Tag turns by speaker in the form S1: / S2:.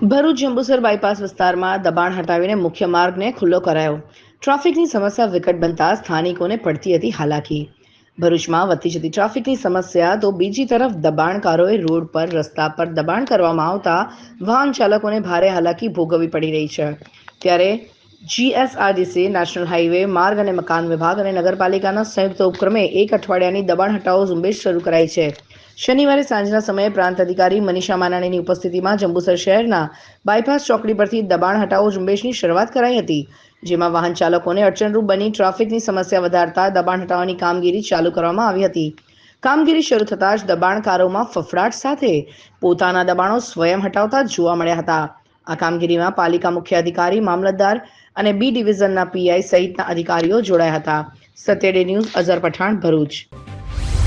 S1: Bharuch Jambusar bypass વિસ્તારમાં દબાણ હટાવીને મુખ્ય માર્ગને ખુલ્લો કરાયો. ટ્રાફિકની સમસ્યા વિકટ બનતા સ્થાનિકોને પડતી હતી હાલાકી. ભરૂચમાં વધતી જતી ટ્રાફિકની સમસ્યા તો બીજી તરફ દબાણકારોએ રોડ પર, રસ્તા પર દબાણ કરવામાં આવતા વાહન ચાલકોને ભારે હાલાકી ભોગવવી પડી રહી છે. ત્યારે જીએસઆરડીસી, નેશનલ હાઈવે, માર્ગ અને મકાન વિભાગ અને નગરપાલિકાના સંયુક્ત ઉપક્રમે એક અઠવાડિયાની દબાણ હટાવો ઝુંબેશ શરૂ કરાઈ છે. શનિવારે સાંજના સમયે પ્રાંત અધિકારી મનીષા માનાણીની ઉપસ્થિતિમાં જંબુસર શહેરના બાયપાસ ચોકડી પરથી દબાણ હટાવો ઝુંબેશની શરૂઆત કરાઈ હતી, જેમાં વાહન ચાલકોને અડચણરૂપ બની ટ્રાફિકની સમસ્યા વધારતા દબાણ હટાવવાની કામગીરી ચાલુ કરવામાં આવી હતી. કામગીરી શરૂ થતાં જ દબાણકારોમાં ફફડાટ સાથે પોતાના દબાણો સ્વયં હટાવતા જોવા મળ્યા હતા. આ કામગીરીમાં પાલિકા મુખ્ય અધિકારી, મામલતદાર અને બી ડિવિઝનના પીઆઈ સહિતના અધિકારીઓ જોડાયા હતા. સત્યડે ન્યૂઝ અઝર પઠાણ, ભરૂચ.